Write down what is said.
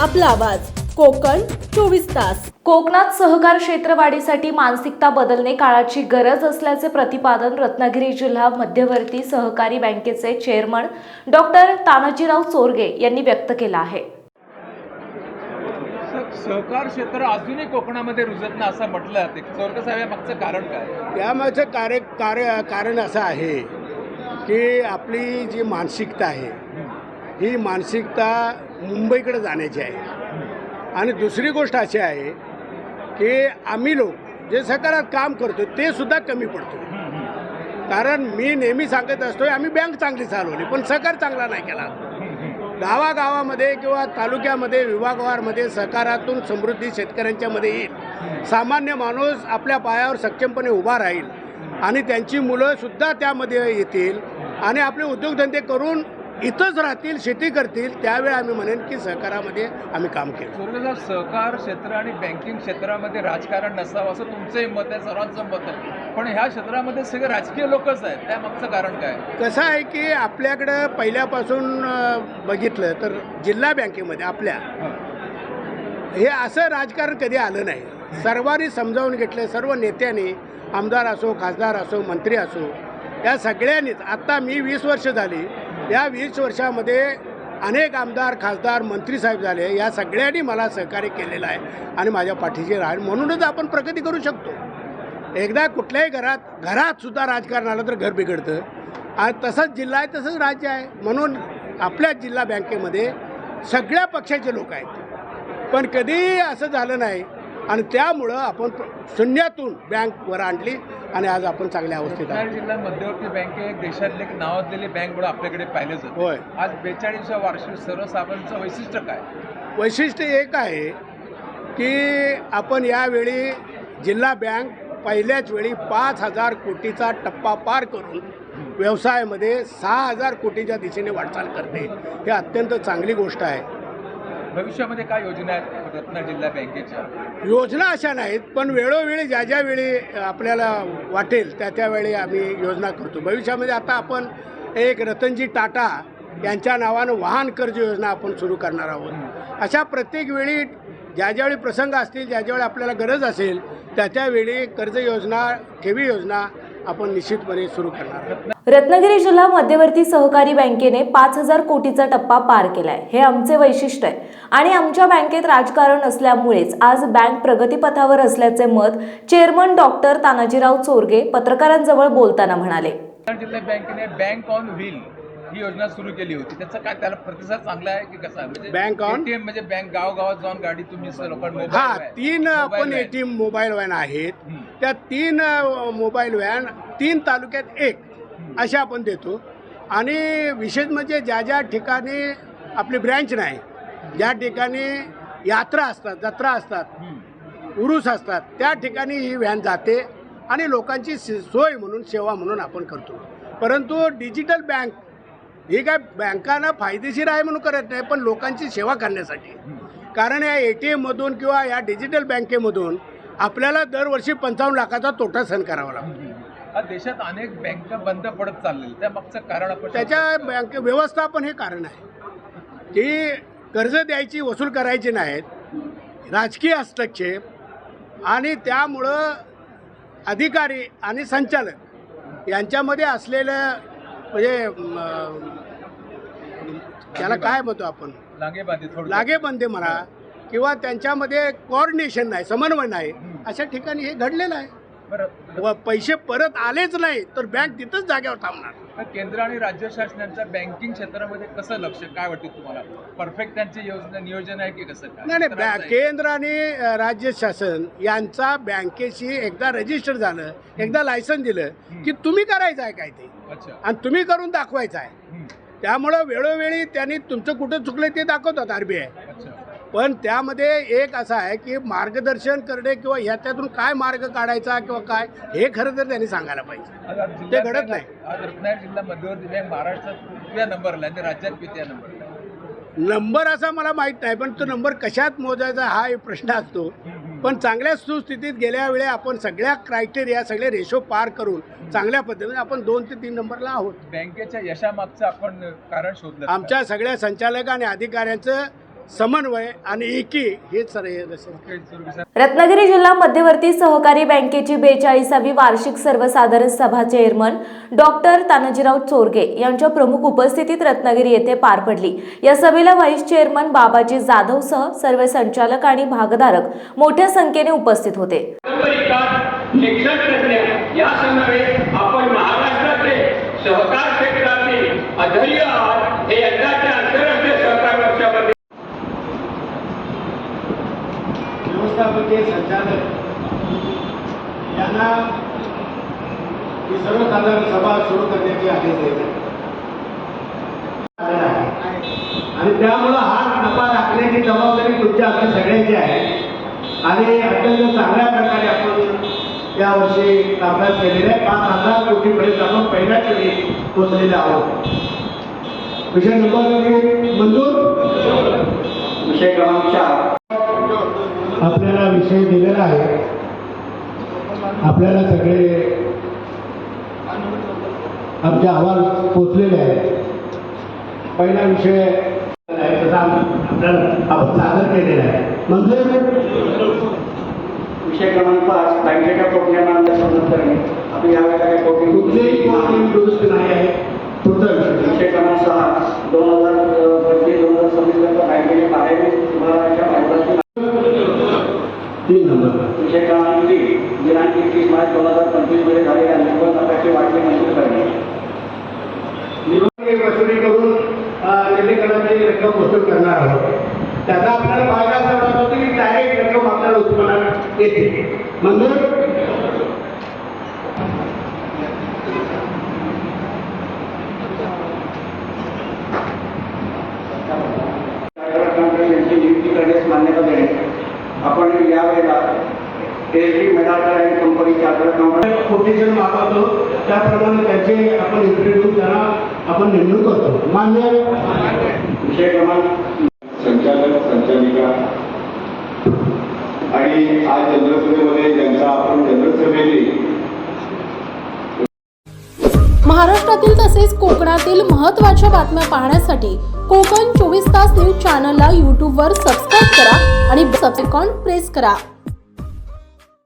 आपला आवाज. कोकण चोवीस तास. कोकणात सहकार क्षेत्र वाढीसाठी मानसिकता बदलणे काळाची गरज असल्याचे प्रतिपादन रत्नागिरी जिल्हा मध्यवर्ती सहकारी बँकेचे चेअरमन डॉक्टर तानाजीराव चोरगे यांनी व्यक्त केलं आहे. सहकार क्षेत्र अजूनही कोकणामध्ये रुजत नाही असं म्हटलं जाते. चोरकर साहेब या मागचं कारण काय? यामागचं कार्य कार्य कारण असं आहे की आपली जी मानसिकता आहे ही मानसिकता मुंबईकडे जाण्याची आहे. आणि दुसरी गोष्ट अशी आहे की आम्ही लोक जे सहकारात काम करतो ते सुद्धा कमी पडतो कारण मी नेहमी सांगत असतो आम्ही बँक चांगली चालवली पण सहकार चांगला नाही केला. गावागावामध्ये किंवा तालुक्यामध्ये विभागवारमध्ये सहकारातून समृद्धी शेतकऱ्यांच्यामध्ये येईल. सामान्य माणूस आपल्या पायावर सक्षमपणे उभा राहील. आणि त्यांची मुलंसुद्धा त्यामध्ये येतील. आणि आपले उद्योगधंदे करून इथंच राहतील शेती करतील त्यावेळी आम्ही म्हणेन की सहकारामध्ये आम्ही काम केलं. साहेब सहकार क्षेत्र आणि बँकिंग क्षेत्रामध्ये राजकारण नसावं असं तुमचंही मत आहे सर्वांचं मत आहे. पण ह्या क्षेत्रामध्ये सगळे राजकीय लोकच आहेत त्या मागचं कारण काय? कसं आहे की आपल्याकडं पहिल्यापासून बघितलं तर जिल्हा बँकेमध्ये आपल्या हे. असं राजकारण कधी आलं नाही. सर्वांनी समजावून घेतलं सर्व नेत्यांनी आमदार असो खासदार असो मंत्री असो या सगळ्यांनीच. आत्ता मी वीस वर्ष झाली या वीस वर्षामध्ये अनेक आमदार खासदार मंत्री साहेब झाले. या सगळ्यांनी मला सहकार्य केलेलं आहे आणि माझ्या पाठीशी राहील. म्हणूनच आपण प्रगती करू शकतो. एकदा कुठल्याही घरात घरात सुद्धा राजकारण आलं तर घर बिघडतं. आणि तसंच जिल्हा आहे तसंच राज्य आहे. म्हणून आपल्या जिल्हा बँकेमध्ये सगळ्या पक्षाचे लोक आहेत. पण कधीही असं झालं नाही आणि त्यामुळं आपण शून्यातून बँक वर आणली आणि आज आपण चांगल्या अवस्थेत आहोत. जिल्हा मध्यवर्ती बँक हे एक देशातले एक नावाजलेली बँक म्हणून आपल्याकडे पाहिलं जातं. होय. आज बेचाळीसव्या वार्षिक सर्वसाधारणचं वैशिष्ट्य काय? वैशिष्ट्य एक आहे की आपण यावेळी जिल्हा बँक पहिल्याच वेळी पाच हजार कोटीचा टप्पा पार करून व्यवसायामध्ये सहा हजार कोटीच्या दिशेने वाटचाल करते. ही अत्यंत चांगली गोष्ट आहे. भविष्यामध्ये काय योजना आहेत रत्ना जिल्हा बँकेच्या? योजना अशा नाहीत पण वेळोवेळी ज्या ज्या वेळी आपल्याला वाटेल त्या त्यावेळी आम्ही योजना करतो. भविष्यामध्ये आता आपण एक रतनजी टाटा यांच्या नावानं वाहन कर्ज योजना आपण सुरू करणार आहोत. अशा प्रत्येक वेळी ज्या ज्यावेळी प्रसंग असतील ज्या ज्यावेळी आपल्याला गरज असेल त्या त्यावेळी कर्ज योजना ठेवी योजना आपण निश्चितपणे सुरू करणार रत्नागिरी जिल्हा मध्यवर्ती सहकारी बँकेने पाच हजार कोटीचा टप्पा पार केलाय. हे आमचे वैशिष्ट्य आहे. आणि आमच्या बँकेत राजकारण असल्यामुळेच आज बँक प्रगतीपथावर असल्याचे मत चेअरमन डॉक्टर तानाजीराव चोरगे पत्रकारांजवळ बोलताना म्हणाले. रत्नागिरी जिल्हा बँकेने बँक ऑन व्हील ही योजना सुरू केली होती. त्याचा काय त्याला प्रतिसाद चांगला आहे की कसा? म्हणजे Bank on? ATM म्हणजे बँक गावागावात जाऊन गाडी तुम्ही लोकांना हा तीन आपण A T M mobile van आहेत. त्या तीन मोबाईल व्हॅन तीन तालुक्यात एक अशा आपण देतो. आणि विशेष म्हणजे ज्या ज्या ठिकाणी आपली ब्रँच नाही ज्या ठिकाणी यात्रा असतात जत्रा असतात उरूस असतात त्या ठिकाणी ही व्हॅन जाते आणि लोकांची सोय म्हणून सेवा म्हणून आपण करतो. परंतु डिजिटल बँक ही काय बँकांना फायदेशीर आहे म्हणून करत नाही पण लोकांची सेवा करण्यासाठी. कारण या ए टी एममधून किंवा या डिजिटल बँकेमधून आपल्याला दरवर्षी पंचावन्न लाखाचा तोटा सहन करावा लागतो. देशात अनेक बँका बंद पडत चाललेल्या त्या मागचं कारण आपण त्याच्या बँक व्यवस्थापन हे कारण आहे. की कर्ज द्यायची वसूल करायची नाहीत. राजकीय हस्तक्षेप. आणि त्यामुळं अधिकारी आणि संचालक यांच्यामध्ये असलेलं म्हणजे त्याला काय म्हणतो आपण? लागे बांधे थोडं लागेबंदे म्हणा. किंवा त्यांच्यामध्ये कोऑर्डिनेशन नाही समन्वय नाही अशा ठिकाणी हे घडलेलं आहे. बरं. व पैसे परत आलेच नाही तर बँक तिथंच जागेवर थांबणार. केंद्र आणि राज्य शासनाच्या बँकिंग क्षेत्रामध्ये कसं लक्ष काय वाटते तुम्हाला? परफेक्ट त्यांची योजना नियोजन आहे की कसं? नाही नाही. केंद्र आणि राज्य शासन यांचा बँकेशी एकदा रजिस्टर झालं एकदा लायसन दिलं की तुम्ही करायचं आहे काय ते अच्छा. आणि तुम्ही करून दाखवायचं आहे. त्यामुळं वेळोवेळी त्यांनी तुमचं कुठं चुकलं ते दाखवतात आर बी आय. अच्छा पण त्यामध्ये एक असं आहे की मार्गदर्शन करणे किंवा ह्याच्यातून काय मार्ग काढायचा किंवा काय हे खरं तर त्यांनी सांगायला पाहिजे. जिल्हा घडत नाही. आज रत्नागिरी जिल्हा मध्यवर्ती बँक महाराष्ट्रात कितव्या नंबरला आणि राज्यात कितव्या नंबरला नंबर असा मला माहीत नाही पण तो नंबर कशात मोजायचा हा एक प्रश्न असतो. पण चांगल्या सुस्थितीत गेल्या वेळी आपण सगळ्या क्रायटेरिया सगळे रेशो पार करून चांगल्या पद्धतीने आपण दोन ते तीन नंबरला आहोत. बँकेच्या यशामागचं आपण कारण शोधलं. आमच्या सगळ्या संचालक आणि अधिकाऱ्यांचं समन्वय आणि एकी हेच रत्नागिरी जिल्हा मध्यवर्ती सहकारी बँकेची बेचाळीसावी वार्षिक सर्वसाधारण सभा चेअरमन डॉक्टर तानाजीराव चोरगे यांच्या प्रमुख उपस्थितीत रत्नागिरी येथे पार पडली. या सभेला व्हाईस चेअरमन बाबाजी जाधवसह सर्व संचालक आणि भागधारक मोठ्या संख्येने उपस्थित होते. आपण महाराष्ट्राचे सहकार क्षेत्रातील अधर्य आहात हे यंदाच्या आंतरराष्ट्रीय सहकार वर्षामध्ये व्यवस्थापकीय संचालक. यांना ही सर्वसाधारण सभा सुरू करण्याचे आदेश आहे. आणि त्यामुळं हा नफा राखण्याची जबाबदारी तुमच्या आपल्या सगळ्यांची आहे. आणि अत्यंत चांगल्या प्रकारे आपण यावर्षी कामकाज केलेलं आहे. पाच हजार कोटीपर्यंत आपण पहिल्याच वेळी पोचलेले आहोत. विषय नंबर मंजूर? विषय क्रमांक चार. आपल्याला विषय दिलेला आहे. आपल्याला सगळे आमचे अहवाल पोचलेले आहेत. पहिला विषय आपल्याला आपण सादर केलेला आहे. म्हणजे विषय क्रमांक पाच बँकेच्या कोटण्यामांचा संबंध करणे आपण यावेळेला काही कोटी कुठलेही कोणतीही दुरुस्त नाही आहे. पुढचा विषय. विषय क्रमांक सहा दोन हजार पंचवीस दोन हजार सव्वीस बँकेच्या बाहेर विभागाच्या भांडवलाची तीन नंबर विषय क्रमांक तीन दिनांक एकतीस मार्च दोन हजार पंचवीसमध्ये झालेल्या निवडणूक नफ्याची वाटणी मंजूर करणे निवडणूक वसुली करून निर्णयकरणाची रक्कम वसूल करणार आहोत. त्याचा आपल्याला फायदा असा होत होतो की डायरेक्ट रक्कम आपल्याला उत्पन्नात येते. मंजूर कोटेशन मागवतो त्याप्रमाणे त्याचे आपण इंटरव्ह्यू त्यांना आपण नेमणूक करतो. मान्य विषय क्रमांक संचालक संचालिका. आणि आज ज्यांचा आपण महाराष्ट्रातील तसेच कोकणातील महत्त्वाच्या बातम्या पाहण्यासाठी कोकण चोवीस तास न्यूज चॅनलला यूट्यूबवर सबस्क्राईब करा आणि सबसेकॉन प्रेस करा.